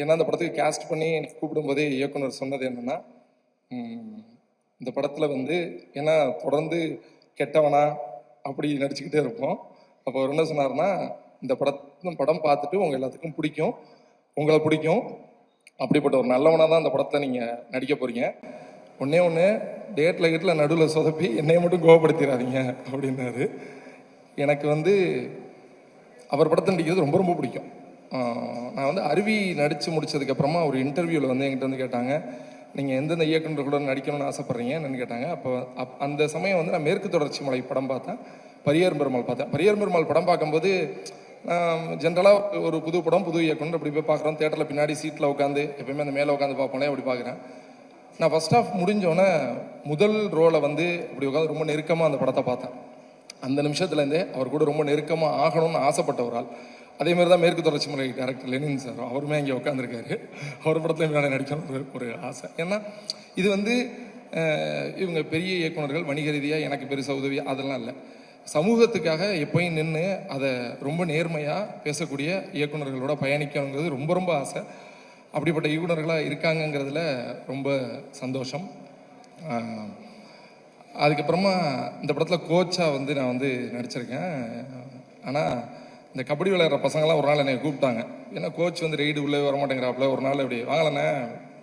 ஏன்னா அந்த படத்துக்கு கேஸ்ட் பண்ணி எனக்கு கூப்பிடும்போதே இயக்குனர் சொன்னது என்னென்னா இந்த படத்தில் வந்து ஏன்னா தொடர்ந்து கெட்டவனா அப்படி நடிச்சுக்கிட்டே இருப்போம். அப்போ அவர் என்ன சொன்னார்னா இந்த படத்து படம் பார்த்துட்டு உங்கள் எல்லாத்துக்கும் பிடிக்கும். உங்களை பிடிக்கும். அப்படிப்பட்ட ஒரு நல்லவனாக தான் அந்த படத்தை நீங்கள் நடிக்க போகிறீங்க ஒன்றே ஒன்று டேட்டில் கேட்டில் நடுவில் சொதப்பி என்னையை மட்டும் கோவப்படுத்திடாதீங்க அப்படின்னாரு. எனக்கு வந்து அவர் படத்தை நடிக்கிறது ரொம்ப ரொம்ப பிடிக்கும். நான் வந்து அருவி நடித்து முடிச்சதுக்கப்புறமா ஒரு இன்டர்வியூவில் வந்து என்கிட்ட வந்து கேட்டாங்க நீங்கள் எந்தெந்த இயக்குநர் கூட நடிக்கணும்னு ஆசைப்பட்றீங்க? என்னன்னு கேட்டாங்க. அப்போ அப் அந்த சமயம் வந்து நான் மேற்கு தொடர்ச்சி மலை படம் பார்த்தேன். பரியர் பெருமாள் பார்த்தேன். பரியர் பெருமாள் படம் பார்க்கும்போது ஜென்ரலாக ஒரு புது படம் புது இயக்குனர் அப்படி போய் பார்க்குறோம். தேட்டரில் பின்னாடி சீட்டில் உட்காந்து எப்பயுமே அந்த மேலே உட்காந்து பார்ப்போனே அப்படி பார்க்குறேன். நான் ஃபர்ஸ்ட் ஆஃப் முடிஞ்சோடனே முதல் ரோலை வந்து இப்படி உட்காந்து ரொம்ப நெருக்கமாக அந்த படத்தை பார்த்தேன். அந்த நிமிஷத்துலேருந்தே அவர் கூட ரொம்ப நெருக்கமாக ஆகணும்னு ஆசைப்பட்ட ஒரு ஆள். அதே மாதிரி தான் மேற்கு தொடர்ச்சி முறை டேரக்டர் லெனின் சார் அவருமே இங்கே உட்காந்துருக்காரு அவர் படத்தில் நான் நடிக்கணும் ஒரு ஒரு ஆசை. ஏன்னா இது வந்து இவங்க பெரிய இயக்குனர்கள் வணிக ரீதியாக எனக்கு பெருசாக உதவி அதெல்லாம் இல்லை. சமூகத்துக்காக எப்பயும் நின்று அதை ரொம்ப நேர்மையாக பேசக்கூடிய இயக்குனர்களோட பயணிக்கணுங்கிறது ரொம்ப ரொம்ப ஆசை. அப்படிப்பட்ட இயக்குனர்களாக இருக்காங்கங்கிறதுல ரொம்ப சந்தோஷம். அதுக்கப்புறமா இந்த படத்தில் கோச்சாக வந்து நான் வந்து நடிச்சிருக்கேன். ஆனால் இந்த கபடி விளையாடுற பசங்களாம் ஒரு நாள் என்னை கூப்பிட்டாங்க. ஏன்னா கோச் வந்து ரெய்டு உள்ளே வர மாட்டேங்கிறாப்புல ஒரு நாள் இப்படி? வாங்கலண்ணே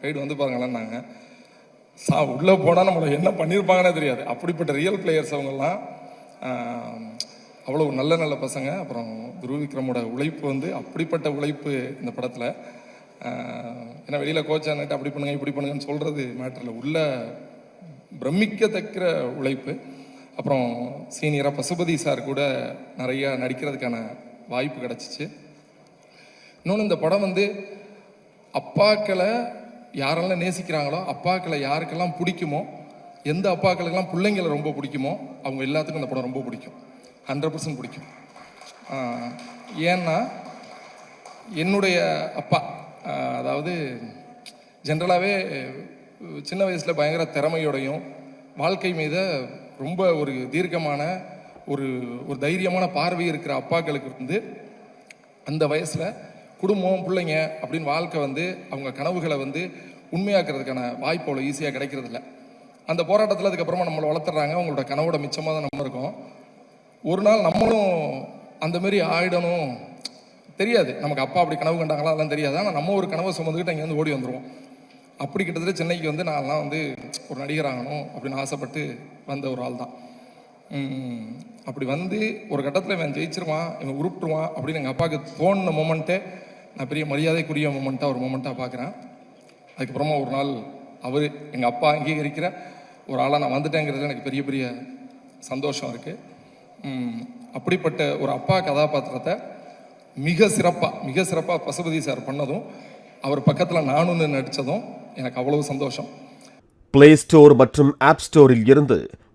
ரைடு வந்து பாருங்களேன்னாங்க. சா உள்ளே போனால் நம்மளை என்ன பண்ணியிருப்பாங்கன்னே தெரியாது. அப்படிப்பட்ட ரியல் பிளேயர்ஸ் அவங்கெல்லாம் அவ்வளோ நல்ல நல்ல பசங்க. அப்புறம் துருவிக்ரமோட உழைப்பு வந்து அப்படிப்பட்ட உழைப்பு இந்த படத்தில். ஏன்னா வெளியில் கோச் ஆனிட்டு அப்படி பண்ணுங்க இப்படி பண்ணுங்கன்னு சொல்கிறது மேட்டரில் உள்ள பிரமிக்கத்தக்கிற உழைப்பு. அப்புறம் சீனியராக பசுபதி சார் கூட நிறையா நடிக்கிறதுக்கான வாய்ப்பு கிடச்சிச்சு. இன்னொன்று இந்த படம் வந்து அப்பாக்களை யாரெல்லாம் நேசிக்கிறாங்களோ அப்பாக்களை யாருக்கெல்லாம் பிடிக்குமோ எந்த அப்பாக்களுக்கெல்லாம் பிள்ளைங்களை ரொம்ப பிடிக்குமோ அவங்க எல்லாத்துக்கும் இந்த படம் ரொம்ப பிடிக்கும். ஹண்ட்ரட் பர்சன்ட் பிடிக்கும். ஏன்னா என்னுடைய அப்பா அதாவது ஜென்ரலாகவே சின்ன வயசில் பயங்கர திறமையோடையும் வாழ்க்கை மீது ரொம்ப ஒரு தீர்க்கமான ஒரு ஒரு தைரியமான பார்வை இருக்கிற அப்பாக்களுக்கு வந்து அந்த வயசில் குடும்பம் பிள்ளைங்க அப்படின்னு வாழ்க்கை வந்து அவங்க கனவுகளை வந்து உண்மையாக்குறதுக்கான வாய்ப்பு அவ்வளோ ஈஸியாக கிடைக்கிறதில்ல. அந்த போராட்டத்தில் அதுக்கப்புறமா நம்மளை வளர்த்துறாங்க. அவங்களோட கனவோட மிச்சமாக தான் நம்ம இருக்கோம். ஒரு நாள் நம்மளும் அந்தமாரி ஆயிடணும். தெரியாது. நமக்கு அப்பா அப்படி கனவு கண்டாங்களா அதெல்லாம் தெரியாது. ஆனால் நம்ம ஒரு கனவை சுமந்துக்கிட்டு அங்கே வந்து ஓடி வந்துடுவோம் அப்படி கிட்டத்தட்ட சென்னைக்கு வந்து நான்லாம் வந்து ஒரு நடிகர் ஆகணும் அப்படின்னு ஆசைப்பட்டு வந்த ஒரு ஆள் தான் அப்படி வந்து ஒரு கட்டத்தில் இவன் ஜெயிச்சிருவான் இவன் உருப்பிடுவான் அப்படின்னு எங்கள் அப்பாவுக்கு தோணுன மொமெண்ட்டே நான் பெரிய மரியாதைக்குரிய மொமெண்ட்டாக ஒரு மொமெண்ட்டாக பார்க்குறேன் அதுக்கப்புறமா ஒரு நாள் அவர் எங்கள் அப்பா அங்கீகரிக்கிற ஒரு ஆளாக நான் வந்துட்டேங்கிறதுல எனக்கு பெரிய பெரிய சந்தோஷம் இருக்குது அப்படிப்பட்ட ஒரு அப்பா கதாபாத்திரத்தை மிக சிறப்பாக மிக சிறப்பாக பசுபதி சார் பண்ணதும் அவர் பக்கத்தில் நானும் நடித்ததும் எனக்கு அவ்வளவு சந்தோஷம். பிளே ஸ்டோர் மற்றும் ஆப் ஸ்டோரில் இருந்து